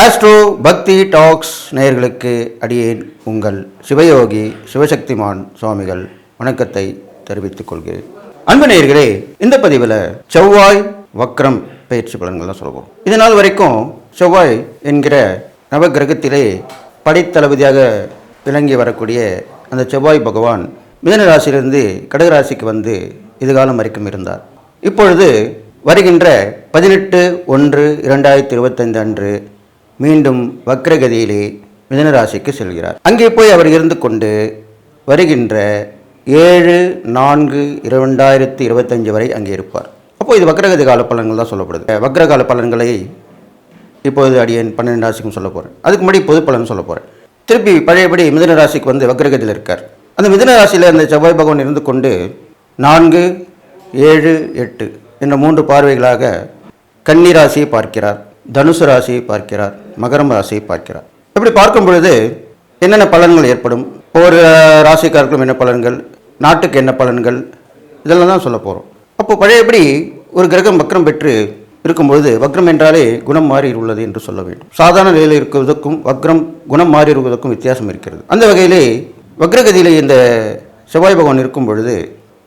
Astro பக்தி tax நேயர்களுக்கு அடியேன் உங்கள் சிவயோகி சிவசக்திமான் சுவாமிகள் வணக்கத்தை தெரிவித்துக் கொள்கிறேன். அன்பு நேயர்களே இந்த பதிவில் செவ்வாய் வக்ரம் பயிற்சி பலன்கள்லாம் சொல்லுவோம் இது நாள் வரைக்கும் செவ்வாய் என்கிற நவகிரகத்திலே படைத்தளபதியாக விளங்கி வரக்கூடிய அந்த செவ்வாய் பகவான் மிதன ராசியிலிருந்து கடகராசிக்கு வந்து இதுகாலம் வரைக்கும் இருந்தார். இப்பொழுது வருகின்ற பதினெட்டு ஒன்று இரண்டாயிரத்தி இருபத்தைந்து அன்று மீண்டும் வக்ரகதியிலே மிதனராசிக்கு செல்கிறார். அங்கே போய் அவர் இருந்து கொண்டு வருகின்ற ஏழு நான்கு இரண்டாயிரத்தி இருபத்தஞ்சு வரை அங்கே இருப்பார். அப்போது இது வக்ரகதி கால பலன்கள் தான் சொல்லப்படுது. வக்ரகால பலன்களை இப்போது அடியேன் பன்னெண்டு ராசிக்கும் சொல்ல போகிறேன் அதுக்கு முன்னாடி பொது பலன் சொல்ல போகிறேன் திருப்பி பழையபடி மிதன ராசிக்கு வந்து வக்ரகதியில் இருக்கார். அந்த மிதன ராசியில் அந்த செவ்வாய் பகவான் இருந்து கொண்டு நான்கு ஏழு எட்டு என்ற மூன்று பார்வைகளாக கன்னி ராசியை பார்க்கிறார் தனுசு ராசியை பார்க்கிறார் மகரம் ராசியை பார்க்கிறார். இப்படி பார்க்கும் பொழுது என்னென்ன பலன்கள் ஏற்படும்? ஒவ்வொரு ராசிக்காரர்களும் என்ன பலன்கள்? நாட்டுக்கு என்ன பலன்கள்? இதெல்லாம் தான் சொல்ல போகிறோம் அப்போ பழையபடி ஒரு கிரகம் வக்ரம் பெற்று இருக்கும்பொழுது வக்ரம் என்றாலே குணம் மாறி உள்ளது என்று சொல்ல வேண்டும். சாதாரண நிலையில் இருக்குவதற்கும் வக்ரம் குணம் மாறி இருப்பதற்கும் வித்தியாசம் இருக்கிறது. அந்த வகையிலே வக்ரகதியிலே இந்த செவ்வாய் பகவான் இருக்கும் பொழுது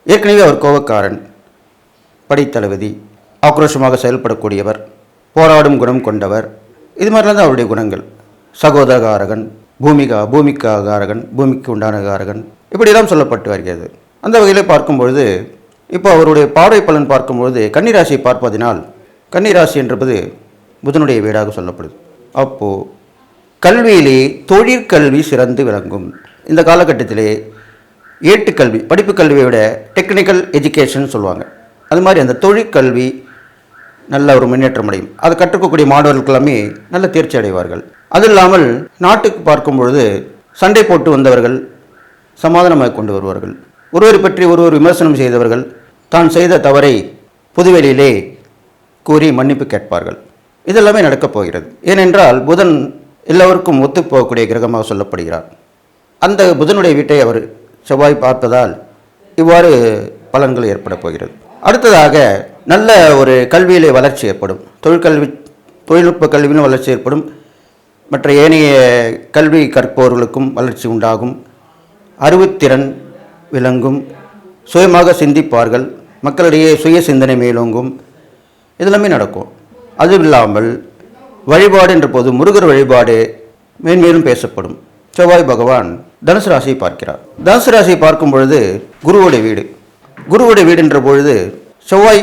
ஏற்கனவே அவர் கோபக்காரன் படைத்தளபதி ஆக்ரோஷமாக செயல்படக்கூடியவர் போராடும் குணம் கொண்டவர் இது மாதிரிலாம் தான் அவருடைய குணங்கள். சகோதரகாரகன் பூமிகா பூமிக்காகாரகன் பூமிக்கு உண்டானகாரகன் இப்படியெல்லாம் சொல்லப்பட்டு வருகிறது. அந்த வகையில் பார்க்கும்பொழுது இப்போ அவருடைய பார்வை பலன் பார்க்கும்பொழுது கன்னிராசியை பார்ப்பதினால் கன்னிராசி என்பது புதனுடைய வீடாக சொல்லப்படுது. அப்போது கல்வியிலே தொழிற்கல்வி சிறந்து விளங்கும். இந்த காலகட்டத்திலே ஏட்டுக்கல்வி படிப்பு கல்வியை விட டெக்னிக்கல் எஜுகேஷன் சொல்லுவாங்க. அது மாதிரி அந்த தொழிற்கல்வி நல்ல ஒரு முன்னேற்றம் அடையும். அது கற்றுக்கக்கூடிய மாணவர்கள் எல்லாமே நல்ல தேர்ச்சி அடைவார்கள். அது இல்லாமல் நாட்டுக்கு பார்க்கும் பொழுது சண்டை போட்டு வந்தவர்கள் சமாதானமாக கொண்டு வருவார்கள். ஒருவரை பற்றி ஒருவர் விமர்சனம் செய்தவர்கள் தான் செய்த தவறை பொதுவெளியிலே கூறி மன்னிப்பு கேட்பார்கள். இதெல்லாமே நடக்கப் போகிறது. ஏனென்றால் புதன் எல்லோருக்கும் ஒத்துப்போகக்கூடிய கிரகமாக சொல்லப்படுகிறார். அந்த புதனுடைய வீட்டை அவர் செவ்வாய் பார்ப்பதால் இவ்வாறு பலன்கள் ஏற்பட போகிறது. அடுத்ததாக நல்ல ஒரு கல்வியில் வளர்ச்சி ஏற்படும். தொழிற்கல்வி தொழில்நுட்ப கல்வியிலும் வளர்ச்சி ஏற்படும். மற்ற ஏனைய கல்வி கற்பவர்களுக்கும் வளர்ச்சி உண்டாகும். அறிவுத்திறன் விளங்கும். சுயமாக சிந்திப்பார்கள். மக்களிடையே சுய சிந்தனை மேலோங்கும். இதெல்லாமே நடக்கும். அதுவும் இல்லாமல் வழிபாடு என்ற போது முருகர் வழிபாடு மேன்மேலும் பேசப்படும். செவ்வாய் பகவான் தனுசு ராசியை பார்க்கிறார். தனுசு ராசியை பார்க்கும் பொழுது குருவுடைய வீடு. குருவோடைய வீடு என்ற பொழுது செவ்வாய்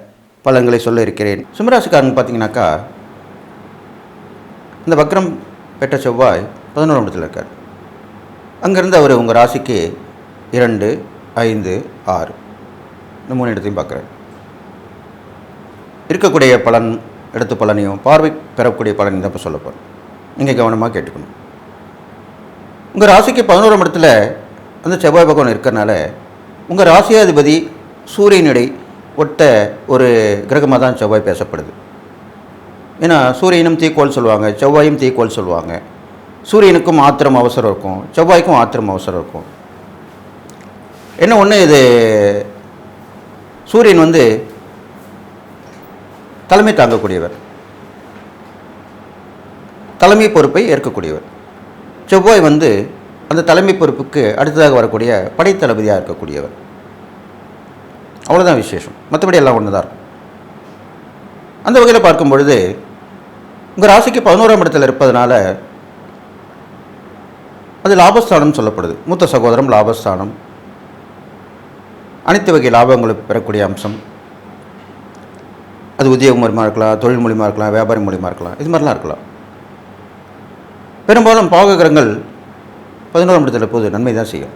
பலன்களை சொல்ல இருக்கிறேன். சிம்மராசிக்காரன் பார்த்தீங்கன்னாக்கா இந்த வக்ரம் பெற்ற செவ்வாய் பதினோராம் இடத்தில் இருக்கார். அங்கேருந்து அவர் உங்கள் ராசிக்கு இரண்டு ஐந்து ஆறு. இந்த மூணு இடத்தையும் பார்க்குறாரு. இருக்கக்கூடிய பலன் எடுத்த பலனையும் பார்வை பெறக்கூடிய பலனையும் தான் இப்போ சொல்ல போகிறேன் நீங்கள் கவனமாக கேட்டுக்கணும். உங்கள் ராசிக்கு பதினோராம் இடத்துல அந்த செவ்வாய் பகவான் இருக்கிறனால உங்கள் ராசியாதிபதி சூரியனுடைய ஒட்ட ஒரு கிரகமாக தான் செவ்வாய் பேசப்படுது. ஏன்னா சூரியனும் தீக்கோள் சொல்லுவாங்க செவ்வாயும் தீக்கோள் சொல்லுவாங்க. சூரியனுக்கும் ஆத்திரம் அவசரம் இருக்கும் செவ்வாய்க்கும் ஆத்திரம் அவசரம் இருக்கும். என்ன ஒன்று இது சூரியன் வந்து தலைமை தாங்கக்கூடியவர். தலைமை பொறுப்பை ஏற்கக்கூடியவர். செவ்வாய் வந்து அந்த தலைமை பொறுப்புக்கு அடுத்ததாக வரக்கூடிய படைத்தளபதியாக இருக்கக்கூடியவர். அவ்வளோதான் விசேஷம். மற்றபடி எல்லாம் ஒன்று தான் இருக்கும் அந்த வகையில் பார்க்கும் பொழுது உங்கள் ராசிக்கு பதினோராம் இடத்தில் இருப்பதனால அது லாபஸ்தானம் சொல்லப்படுது. மூத்த சகோதரம் லாபஸ்தானம். அனைத்து வகை லாபங்களை பெறக்கூடிய அம்சம். அது உத்தியோகம் மூலியமாக இருக்கலாம் தொழில் மூலியமாக இருக்கலாம் வியாபாரம் மூலியமாக இருக்கலாம் இது மாதிரிலாம் இருக்கலாம். பெரும்பாலும் பாவகிரகங்கள் பதினோராம் இடத்தில் போது நன்மை தான் செய்யும்.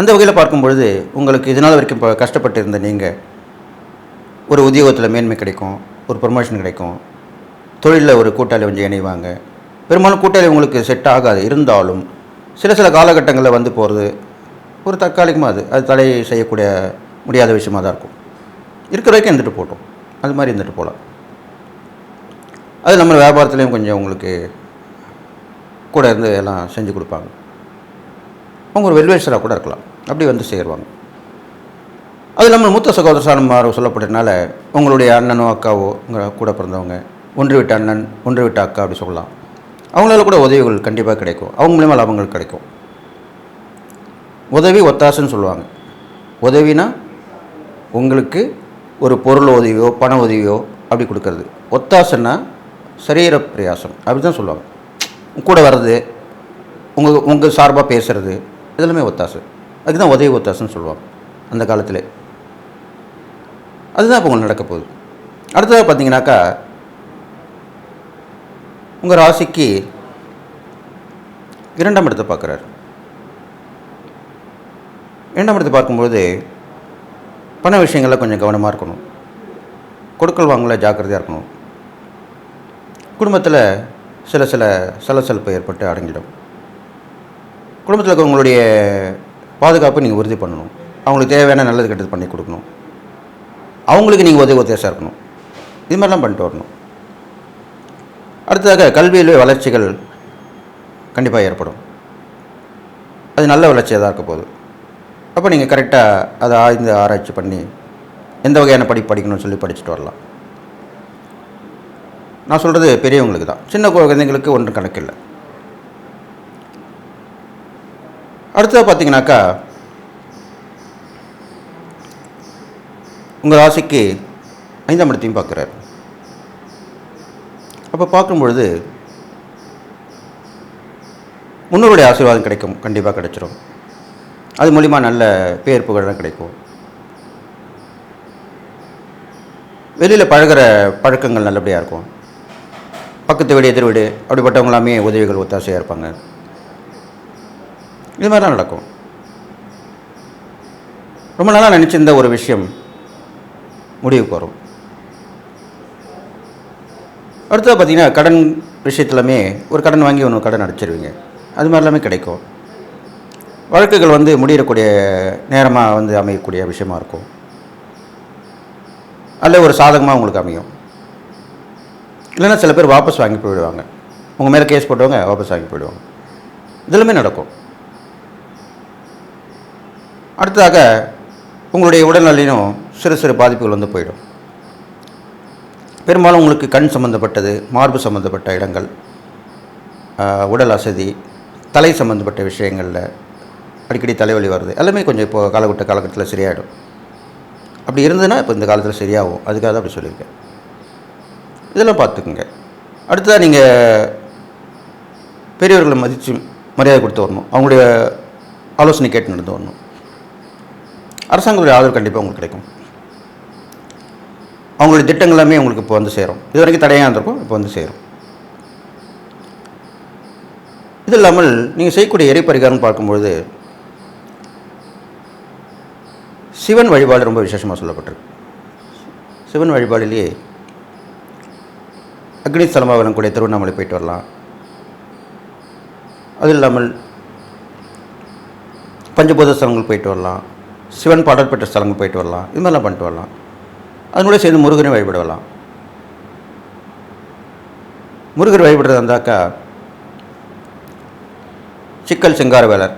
அந்த வகையில் பார்க்கும் பொழுது உங்களுக்கு இதனால் வரைக்கும் இப்போ கஷ்டப்பட்டு இருந்த நீங்கள் ஒரு உத்தியோகத்தில் மேன்மை கிடைக்கும் ஒரு ப்ரொமோஷன் கிடைக்கும் தொழிலில் ஒரு கூட்டாளி கொஞ்சம் இணைவாங்க. பெரும்பாலும் கூட்டாளி உங்களுக்கு செட் ஆகாது. இருந்தாலும் சில சில காலகட்டங்களில் வந்து போகிறது ஒரு தற்காலிகமாக அது. அது தடை செய்யக்கூடிய முடியாத விஷயமா தான் இருக்கும். இருக்கிற வரைக்கும் இருந்துட்டு போட்டோம் அது மாதிரி இருந்துட்டு போகலாம். அது நம்ம வியாபாரத்துலேயும் கொஞ்சம் உங்களுக்கு கூட இருந்து எல்லாம் செஞ்சு கொடுப்பாங்க. அவங்க ஒரு வெல்வேஷராக கூட இருக்கலாம். அப்படி வந்து சேருவாங்க. அது இல்லாமல் மூத்த சகோதர சாணமார் சொல்லப்பட்டதுனால உங்களுடைய அண்ணனோ அக்காவோ உங்கள் கூட பிறந்தவங்க ஒன்று விட்ட அண்ணன் ஒன்று விட்ட அக்கா அப்படி சொல்லலாம். அவங்களால கூட உதவிகள் கண்டிப்பாக கிடைக்கும். அவங்க மூலியமாக லாபங்கள் கிடைக்கும். உதவி ஒத்தாசைன்னு சொல்லுவாங்க. உதவினா உங்களுக்கு ஒரு பொருள் உதவியோ பண உதவியோ அப்படி கொடுக்கறது. ஒத்தாசைன்னா சரீர பிரயாசம். அப்படி தான் சொல்லுவாங்க கூட வர்றது உங்கள் உங்கள் சார்பாக பேசுகிறது இதெல்லாமே ஒத்தாசை. அதுக்கு தான் உதவி ஒத்தாசன்னு சொல்லுவாங்க அந்த காலத்தில். அதுதான் இப்போ உங்களுக்கு நடக்க போகுது. அடுத்ததாக பார்த்தீங்கன்னாக்கா உங்கள் ராசிக்கு இரண்டாம் இடத்தை பார்க்குறாரு. இரண்டாம் இடத்தை பார்க்கும்போது பண விஷயங்களில் கொஞ்சம் கவனமாக இருக்கணும். கொடுக்கல் வாங்கல ஜாக்கிரதையாக இருக்கணும். குடும்பத்தில் சில சில சலசலப்பு ஏற்பட்டு அடங்கிடும். குடும்பத்தில் உங்களுடைய பாதுகாப்பை நீங்கள் உறுதி பண்ணணும். அவங்களுக்கு தேவையான நல்லது கெட்டது பண்ணி கொடுக்கணும். அவங்களுக்கு நீங்கள் உதவி உத்தேசம் இருக்கணும். இது மாதிரிலாம் பண்ணிட்டு வரணும். அடுத்ததாக கல்வியில் வளர்ச்சிகள் கண்டிப்பாக ஏற்படும். அது நல்ல வளர்ச்சியாக தான் இருக்க போகுது. அப்போ நீங்கள் கரெக்டாக அதை ஆய்ந்து ஆராய்ச்சி பண்ணி எந்த வகையான படிப்பு படிக்கணும்னு சொல்லி படிச்சுட்டு வரலாம். நான் சொல்கிறது பெரியவங்களுக்கு தான். சின்ன குழந்தைங்களுக்கு ஒன்றும் கணக்கில்லை அடுத்தது பார்த்தீங்கன்னாக்கா உங்கள் ராசிக்கு ஐந்தாம் இடத்தையும் பார்க்குறாரு. அப்போ பார்க்கும் பொழுது முன்னோருடைய ஆசீர்வாதம் கிடைக்கும் கண்டிப்பாக கிடைச்சிரும். அது மூலிமா நல்ல பேர் புகழெல்லாம் கிடைக்கும். வெளியில் பழகுற பழக்கங்கள் நல்லபடியாக இருக்கும். பக்கத்து வீடு எதிர் வீடு அப்படிப்பட்டவங்களாமே உதவிகள் ஒத்தாசையாக இருப்பாங்க. இது மாதிரிலாம் நடக்கும். ரொம்ப நாளாக நினச்சிருந்த ஒரு விஷயம் முடிவுக்கு வரும். அடுத்தது பார்த்தீங்கன்னா கடன் விஷயத்துலமே ஒரு கடன் வாங்கி ஒன்று கடன் அடைச்சிருவீங்க. அது மாதிரி எல்லாமே கிடைக்கும். வழக்குகள் வந்து முடியக்கூடிய நேரமாக வந்து அமையக்கூடிய விஷயமா இருக்கும். அல்ல ஒரு சாதகமாக உங்களுக்கு அமையும். இல்லைன்னா சில பேர் வாபஸ் வாங்கி போயிடுவாங்க. உங்கள் மேலே கேஸ் போட்டவங்க வாபஸ் வாங்கி போயிடுவாங்க. இதெல்லாமே நடக்கும். அடுத்ததாக உங்களுடைய உடல்நிலையும் சிறு சிறு பாதிப்புகள் வந்து போயிடும். பெரும்பாலும் உங்களுக்கு கண் சம்மந்தப்பட்டது மார்பு சம்மந்தப்பட்ட இடங்கள் உடல் அசதி தலை சம்மந்தப்பட்ட விஷயங்களில் அடிக்கடி தலைவலி வருது. எல்லாமே கொஞ்சம் இப்போ காலகட்ட காலகட்டத்தில் சரியாயிடும். அப்படி இருந்ததுன்னா இப்போ இந்த காலத்தில் சரியாகும். அதுக்காக தான் அப்படி சொல்லியிருக்கேன். இதெல்லாம் பார்த்துக்குங்க. அடுத்ததாக நீங்கள் பெரியவர்களை மதித்து மரியாதை கொடுத்து வரணும். அவங்களுடைய ஆலோசனை கேட்டு நடந்து வரணும். அரசாங்கத்துடைய ஆதரவு கண்டிப்பாக உங்களுக்கு கிடைக்கும். அவங்களுடைய திட்டங்கள் எல்லாமே உங்களுக்கு இப்போ வந்து சேரும். இது வரைக்கும் தடையாக இருந்திருக்கும் இப்போ வந்து சேரும். இது இல்லாமல் நீங்கள் செய்யக்கூடிய இறை பரிகாரம் பார்க்கும்பொழுது சிவன் வழிபாடு ரொம்ப விசேஷமாக சொல்லப்பட்டிருக்கு. சிவன் வழிபாடிலேயே அக்னிஸ்தலமாக வரக்கூடிய திருவண்ணாமலை போயிட்டு வரலாம். அது இல்லாமல் பஞ்சபூத ஸ்தலங்கள் போயிட்டு வரலாம். சிவன் பாடல் பெற்ற ஸ்தலங்கள் போயிட்டு வரலாம். இது மாதிரிலாம் பண்ணிட்டு வரலாம். அதனோட சேர்ந்து முருகனை வழிபட வரலாம் முருகர் வழிபடுறது இருந்தாக்கா சிக்கல் சிங்காரவேலர்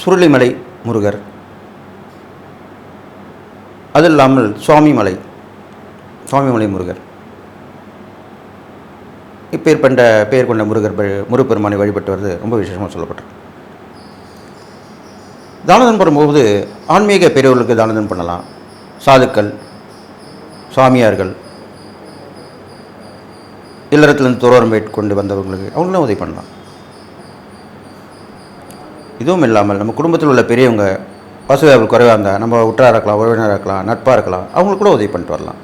சுருளிமலை முருகர். அது இல்லாமல் சுவாமிமலை சுவாமிமலை முருகர். இப்பேற்பட்ட பெயர் கொண்ட முருகர் முருகப்பெருமானை வழிபட்டு வருது ரொம்ப விசேஷமாக சொல்லப்பட்டிருக்கு. தானதம் பண்ணும்போது ஆன்மீக பெரியவர்களுக்கு தானதம் பண்ணலாம். சாதுக்கள் சாமியார்கள் இல்லறத்துலேருந்து துறவரம் கொண்டு வந்தவங்களுக்கு அவங்களும் உதவி பண்ணலாம். இதுவும் இல்லாமல் நம்ம குடும்பத்தில் உள்ள பெரியவங்க வசதிகள் குறைவாக இருந்தால் நம்ம உற்றாக இருக்கலாம் உறவினராக இருக்கலாம் நட்பாக இருக்கலாம் அவங்களுக்கு கூட உதவி பண்ணிட்டு வரலாம்.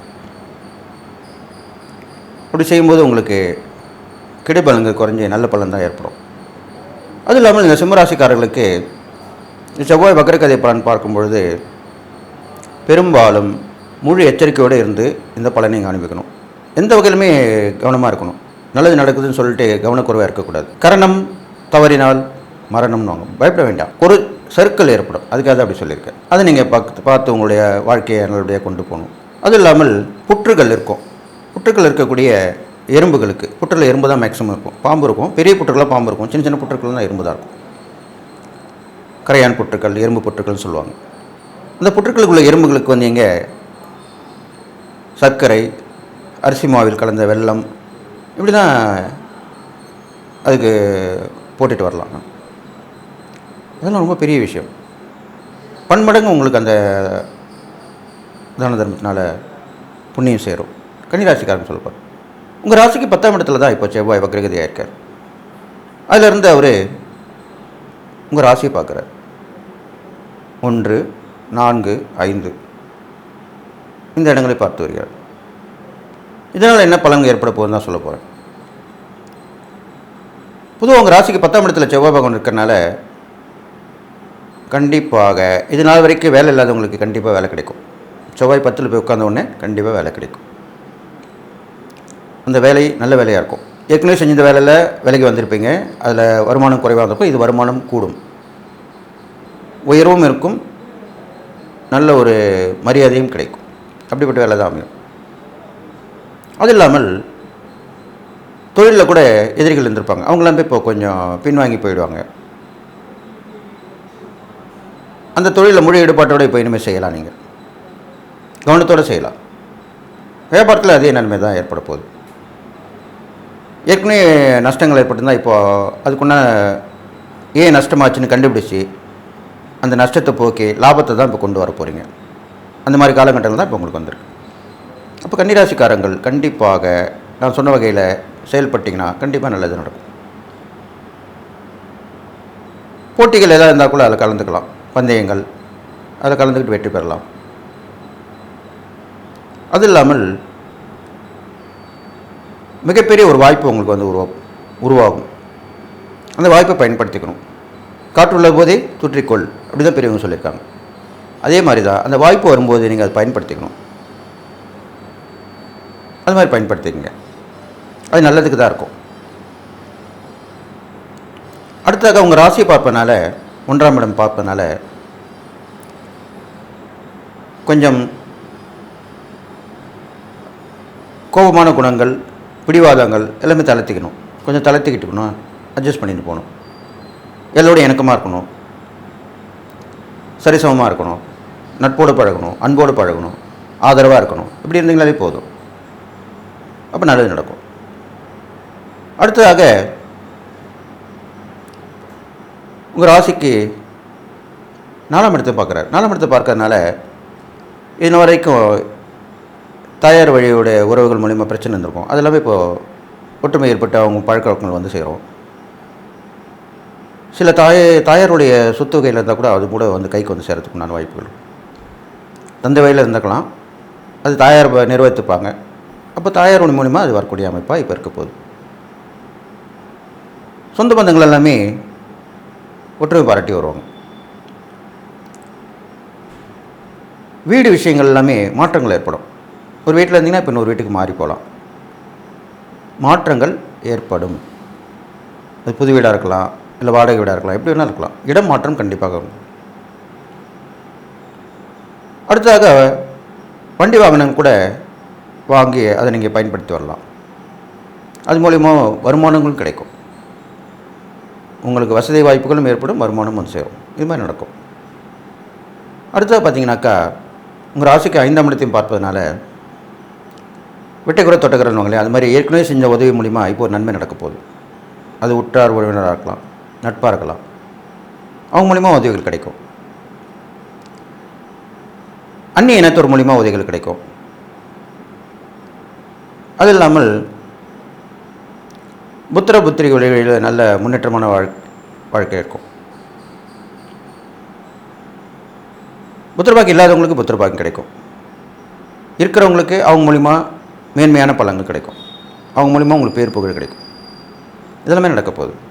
அப்படி செய்யும்போது உங்களுக்கு கிடைப்பலன்கள் குறைஞ்சி நல்ல பலன் தான் ஏற்படும். அது இல்லாமல் இந்த சிம்மராசிக்காரர்களுக்கு செவ்வாய் வக்கரக்கதை பலன் பார்க்கும் பொழுது பெரும்பாலும் முழு எச்சரிக்கையோடு இருந்து இந்த பலனை இங்கே எந்த வகையிலுமே கவனமாக இருக்கணும். நல்லது நடக்குதுன்னு சொல்லிட்டு கவனக்குறைவாக இருக்கக்கூடாது. கரணம் தவறினால் மரணம்னு பயப்பட வேண்டாம். ஒரு சர்க்கிள் ஏற்படும். அதுக்காக அப்படி சொல்லியிருக்கேன். அதை நீங்கள் பார்த்து பார்த்து உங்களுடைய வாழ்க்கையை நல்லபடியாக கொண்டு போகணும். அது இல்லாமல் புற்றுகள் இருக்கும். புற்றுகள் இருக்கக்கூடிய எறும்புகளுக்கு. புற்றில் எறும்பு தான் மேக்ஸிமம் இருக்கும். பாம்பு இருக்கும். பெரிய புற்றுகளாக பாம்பு இருக்கும். சின்ன சின்ன புற்றுகள் தான் எறும்பு தான் இருக்கும். கரையான் புற்றுக்கள் எறும்பு புற்றுக்கள்னு சொல்லுவாங்க. அந்த புற்றுக்களுக்குள்ள எறும்புகளுக்கு வந்து இங்கே சர்க்கரை அரிசி மாவில் கலந்த வெள்ளம் இப்படி தான் அதுக்கு போட்டுட்டு வரலாம். அதெல்லாம் ரொம்ப பெரிய விஷயம். பன்மடங்கு உங்களுக்கு அந்த தான தர்மத்தினால புண்ணியம் சேரும். கன்னிராசிக்காரன் சொல்லப்பார் உங்கள் ராசிக்கு பத்தாம் இடத்துல தான் இப்போ செவ்வாய் வக்ரகதியாக இருக்கார். அதிலிருந்து அவர் உங்கள் ராசியை பார்க்குறார். ஒன்று நான்கு ஐந்து. இந்த இடங்களை பார்த்து வருகிறார். இதனால் என்ன பலன் ஏற்பட போகுதுன்னு தான் சொல்ல போகிறேன் பொதுவாக உங்கள் ராசிக்கு பத்தாம் இடத்துல செவ்வாய் பகவான் இருக்கிறனால கண்டிப்பாக இது நாள் வரைக்கும் வேலை இல்லாதவங்களுக்கு கண்டிப்பாக வேலை கிடைக்கும். செவ்வாய் பத்தில் போய் உட்காந்த உடனே கண்டிப்பாக வேலை கிடைக்கும். அந்த வேலை நல்ல வேலையாக இருக்கும். ஏற்கனவே செஞ்ச வேலையில் வேலைக்கு வந்திருப்பீங்க. அதில் வருமானம் குறைவாக இருந்திருக்கும் இது வருமானம் கூடும். உயர்வும் இருக்கும் நல்ல ஒரு மரியாதையும் கிடைக்கும். அப்படிப்பட்ட வேலை தான் அமையும். அது இல்லாமல் தொழிலில் கூட எதிரிகள் இருந்திருப்பாங்க. அவங்களாம் போய் இப்போ கொஞ்சம் பின்வாங்கி போயிடுவாங்க. அந்த தொழிலில் முழு ஈடுபாட்டோடு இப்போ இனிமேல் செய்யலாம் நீங்கள் கவனத்தோடு செய்யலாம். வியாபாரத்தில் அதே நன்மை தான் ஏற்பட போகுது. ஏற்கனவே நஷ்டங்கள் ஏற்பட்டிருந்தால் இப்போது அதுக்குன்னா ஏன் நஷ்டமாச்சுன்னு கண்டுபிடிச்சி அந்த நஷ்டத்தை போக்கி லாபத்தை தான் இப்போ கொண்டு வர போகிறீங்க அந்த மாதிரி காலகட்டங்கள் தான் இப்போ உங்களுக்கு வந்திருக்கு. அப்போ கன்னிராசிக்காரங்கள் கண்டிப்பாக நான் சொன்ன வகையில் செயல்பட்டிங்கன்னா கண்டிப்பாக நல்லது நடக்கும். போட்டிகள் எதாவது இருந்தால் கூட அதில் கலந்துக்கலாம். பந்தயங்கள் அதில் கலந்துக்கிட்டு வெற்றி பெறலாம். அது இல்லாமல் மிகப்பெரிய ஒரு வாய்ப்பு உங்களுக்கு வந்து உருவா உருவாகும். அந்த வாய்ப்பை பயன்படுத்திக்கணும். காற்றுள்ள போதே தூற்றிக்கொள் அப்படி தான் பெரியவங்க சொல்லியிருக்காங்க. அதே மாதிரி தான் அந்த வாய்ப்பு வரும்போது நீங்கள் அதை பயன்படுத்திக்கணும். அது மாதிரி பயன்படுத்திக்கங்க. அது நல்லதுக்கு தான் இருக்கும். அடுத்ததாக உங்கள் ராசியை பார்ப்பனால ஒன்றாம் இடம் பார்ப்பனால கொஞ்சம் கோபமான குணங்கள் பிடிவாதங்கள் எல்லாமே தளர்த்திக்கணும். கொஞ்சம் தளர்த்திக்கிட்டுக்கணும் அட்ஜஸ்ட் பண்ணிட்டு போகணும். எல்லோரும் இணக்கமாக இருக்கணும். சரிசமமாக இருக்கணும் நட்போடு பழகணும் அன்போடு பழகணும் ஆதரவாக இருக்கணும். இப்படி இருந்தீங்களாவே போதும். அப்போ நல்லது நடக்கும். அடுத்ததாக உங்கள் ராசிக்கு நாலாம் இடத்தை பார்க்குறாரு. நாலாம் இடத்தை பார்க்கறதுனால இன்ன வரைக்கும் தாயார் வழியோட உறவுகள் மூலிமா பிரச்சனை இருந்திருக்கும் அது எல்லாமே இப்போது ஒற்றுமை ஏற்பட்டு அவங்க பழக்க வழக்கங்கள் வந்து செய்கிறோம் சில தாய தாயாருடைய சொத்து வகையில் இருந்தால் கூட அது கூட வந்து கைக்கு வந்து சேரத்துக்கு உண்டான வாய்ப்புகள். தந்தை வழியில் இருந்துக்கலாம். அது தாயார் நிர்வகித்துப்பாங்க. அப்போ தாயார் மூலிமா அது வரக்கூடிய அமைப்பாக இப்போ இருக்க போகுது. சொந்த பந்தங்கள் எல்லாமே ஒற்றுமை பாராட்டி வருவாங்க. வீடு விஷயங்கள் எல்லாமே மாற்றங்கள் ஏற்படும். ஒரு வீட்டில் இருந்தீங்கன்னா இப்போ இன்னொரு வீட்டுக்கு மாறி போகலாம் மாற்றங்கள் ஏற்படும். அது புது வீடாக இருக்கலாம். இல்லை வாடகை வீடாக இருக்கலாம். எப்படி வேணால் இருக்கலாம். இடம் மாற்றம் கண்டிப்பாக வரும். அடுத்ததாக வண்டி வாகனம் கூட வாங்கி அதை நீங்கள் பயன்படுத்தி வரலாம். அது மூலிமா வருமானங்களும் கிடைக்கும். உங்களுக்கு வசதி வாய்ப்புகளும் ஏற்படும் வருமானம் வந்து சேரும். இது மாதிரி நடக்கும். அடுத்தது பார்த்தீங்கன்னாக்கா உங்கள் ராசிக்கு ஐந்தாம் இடத்தையும் பார்ப்பதனால வெட்டக்குறை தொட்டக்குறன்னு அது மாதிரி ஏற்கனவே செஞ்ச உதவி மூலிமா இப்போ ஒரு நன்மை நடக்க போகுது. அது உற்றார் உறவினராக இருக்கலாம். நட்பாக இருக்கலாம் அவங்க மூலிமா உதவிகள் கிடைக்கும். அந்நிய இனத்தோர் மூலிமா உதவிகள் கிடைக்கும். அது இல்லாமல் புத்திர புத்திரி வழிகளில் நல்ல முன்னேற்றமான வாழ் வாழ்க்கை இருக்கும். புத்திரபாக்கி இல்லாதவங்களுக்கு புத்திரபாக்கி கிடைக்கும். இருக்கிறவங்களுக்கு அவங்க மூலிமா மேன்மையான பலன்கள் கிடைக்கும். அவங்க மூலிமா உங்களுக்கு பேர் புகழ் கிடைக்கும். இதெல்லாமே நடக்க போகுது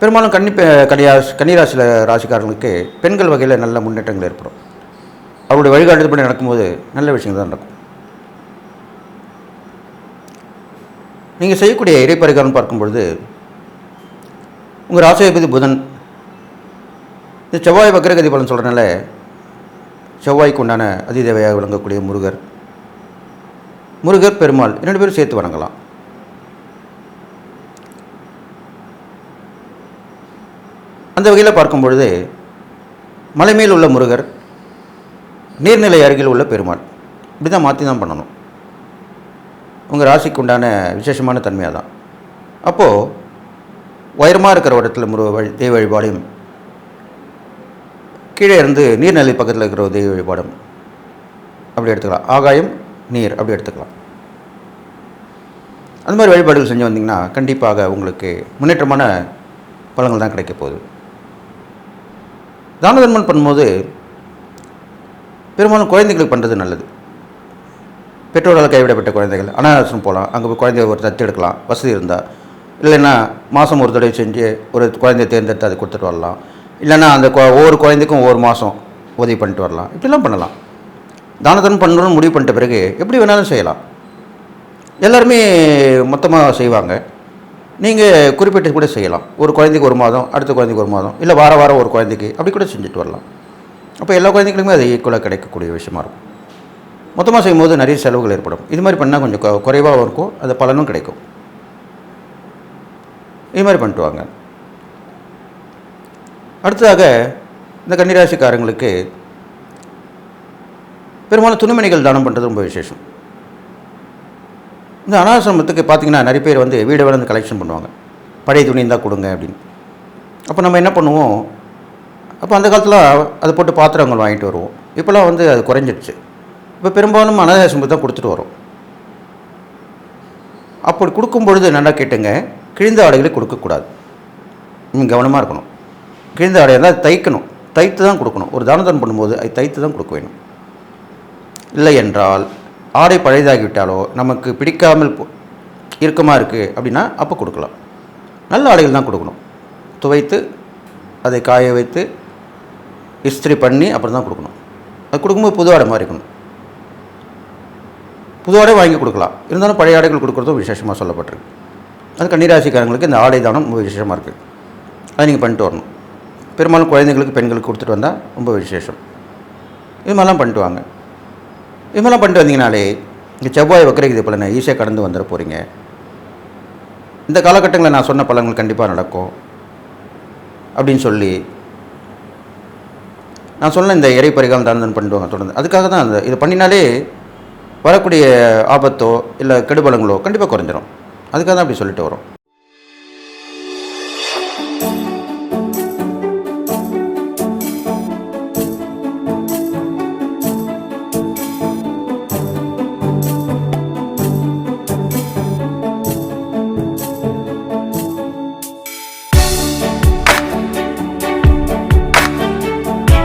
பெரும்பாலும் கன்னி கன்னியா கன்னிராசியில் ராசிக்காரங்களுக்கு பெண்கள் வகையில் நல்ல முன்னேற்றங்கள் ஏற்படும். அவருடைய வழிகாட்டுதல்படி நடக்கும்போது நல்ல விஷயங்கள் தான் நடக்கும். நீங்கள் செய்யக்கூடிய இறைப்பரிகாரம் பார்க்கும் பொழுது உங்கள் ராசிபதி புதன் இந்த செவ்வாய் வக்கரகதி பலன் சொல்கிறனால செவ்வாய்க்கு உண்டான அதிதேவையாக விளங்கக்கூடிய முருகர். முருகர் பெருமாள் இரண்டு பேரும் சேர்த்து வணங்கலாம். அந்த வகையில் பார்க்கும் பொழுது மலை மேல் உள்ள முருகர் நீர்நிலை அருகில் உள்ள பெருமாள். இப்படி தான் மாற்றி தான் பண்ணணும். உங்கள் ராசிக்கு உண்டான விசேஷமான தன்மையாக தான் அப்போது உயரமாக இருக்கிற இடத்துல முரு வழி தெய்வ வழிபாடையும் கீழே இருந்து நீர்நிலை பக்கத்தில் இருக்கிற ஒரு தெய்வ வழிபாடும் அப்படி எடுத்துக்கலாம். ஆகாயம் நீர் அப்படி எடுத்துக்கலாம். அந்த மாதிரி வழிபாடுகள் செஞ்சு வந்தீங்கன்னா கண்டிப்பாக உங்களுக்கு முன்னேற்றமான பழங்கள் தான் கிடைக்க போகுது. தான தர்மம் பண்ணும்போது பெரும்பாலும் குழந்தைகளுக்கு பண்ணுறது நல்லது. பெற்றோரால் கைவிடப்பட்ட குழந்தைகள் அனாதாசம் போகலாம் அங்கே போய் குழந்தைய ஒரு தத்து எடுக்கலாம் வசதி இருந்தால் இல்லைன்னா மாதம் ஒரு தடவை செஞ்சு ஒரு குழந்தைய தேர்ந்தெடுத்து அதை கொடுத்துட்டு வரலாம். இல்லைன்னா அந்த ஒவ்வொரு குழந்தைக்கும் ஒவ்வொரு மாதம் உதவி பண்ணிட்டு வரலாம். இப்படிலாம் பண்ணலாம். தான தர்மம் பண்ணணும்னு முடிவு பண்ணிட்ட பிறகு எப்படி வேணாலும் செய்யலாம். எல்லாருமே மொத்தமாக செய்வாங்க. நீங்கள் குறிப்பிட்டு கூட செய்யலாம். ஒரு குழந்தைக்கு ஒரு மாதம் அடுத்த குழந்தைக்கு ஒரு மாதம் இல்லை வார வாரம் ஒரு குழந்தைக்கு அப்படி கூட செஞ்சுட்டு வரலாம். அப்போ எல்லா குழந்தைகளுக்குமே அது ஈக்குவலாக கிடைக்கக்கூடிய விஷயமா இருக்கும். மொத்தமாக செய்யும்போது நிறைய செலவுகள் ஏற்படும். இது மாதிரி பண்ணால் கொஞ்சம் கொ- குறைவாகவும் இருக்கும். அது பலனும் கிடைக்கும். இது மாதிரி பண்ணிட்டு வாங்க. அடுத்ததாக இந்த கன்னிராசிக்காரங்களுக்கு பெரும்பாலும் துணிமணிகள் தானம் பண்ணுறது ரொம்ப விசேஷம். இந்த அனாசிரமத்துக்கு பார்த்தீங்கன்னா நிறைய பேர் வந்து வீடை வந்து கலெக்ஷன் பண்ணுவாங்க. பழைய துணி இருந்தால் கொடுங்க அப்படின்னு. அப்போ நம்ம என்ன பண்ணுவோம்? அப்போ அந்த காலத்தில் அதை போட்டு பாத்திரங்கள் வாங்கிட்டு வருவோம். இப்போலாம் வந்து அது குறைஞ்சிடுச்சு. இப்போ பெரும்பாலும் அனாதாசிரமத்துக்கு தான் கொடுத்துட்டு வரோம். அப்படி கொடுக்கும் பொழுது நல்லா கேட்டுங்க கிழிந்த ஆடைகளை கொடுக்கக்கூடாது நீங்கள் கவனமாக இருக்கணும். கிழிந்த ஆடை இருந்தால் தைக்கணும். தைத்து தான் கொடுக்கணும். ஒரு தானதம் பண்ணும்போது அது தைத்து தான் கொடுக்க வேணும். இல்லை என்றால் ஆடை பழையதாகிவிட்டாலோ நமக்கு பிடிக்காமல் போ- இறுக்கமாக இருக்குது அப்படின்னா அப்போ கொடுக்கலாம். நல்ல ஆடைகள் தான் கொடுக்கணும். துவைத்து அதை காய வைத்து இஸ்திரி பண்ணி அப்புறம் தான் கொடுக்கணும். அது கொடுக்கும்போது புது ஆடை மாதிரி இருக்கணும். புது ஆடை வாங்கி கொடுக்கலாம். இருந்தாலும் பழைய ஆடைகள் கொடுக்குறதும் விசேஷமாக சொல்லப்பட்டிருக்கு. அது கன்னிராசிக்காரங்களுக்கு இந்த ஆடை தானம் ரொம்ப விசேஷமாக இருக்குது அதை நீங்கள் பண்ணிட்டு வரணும். பெரும்பாலும் குழந்தைங்களுக்கு பெண்களுக்கு கொடுத்துட்டு வந்தால் ரொம்ப விசேஷம். இது மாதிரிலாம் பண்ணிட்டு வாங்க. இது பண்ணிட்டு வந்தீங்கனாலே இங்கே செவ்வாய் வக்கரகிதி பலனை ஈஸியாக கடந்து வந்துட போகிறீங்க இந்த காலகட்டங்களில் நான் சொன்ன பலன்கள் கண்டிப்பாக நடக்கும். அப்படின்னு சொல்லி நான் சொன்ன இந்த இறை பரிகாரம் தானதன் பண்ணுவாங்க தொடர்ந்து. அதுக்காக தான் அந்த இதை பண்ணினாலே வரக்கூடிய ஆபத்தோ இல்லை கெடுபலங்களோ கண்டிப்பாக குறைஞ்சிரும். அதுக்காக தான் அப்படி சொல்லிட்டு வரோம்.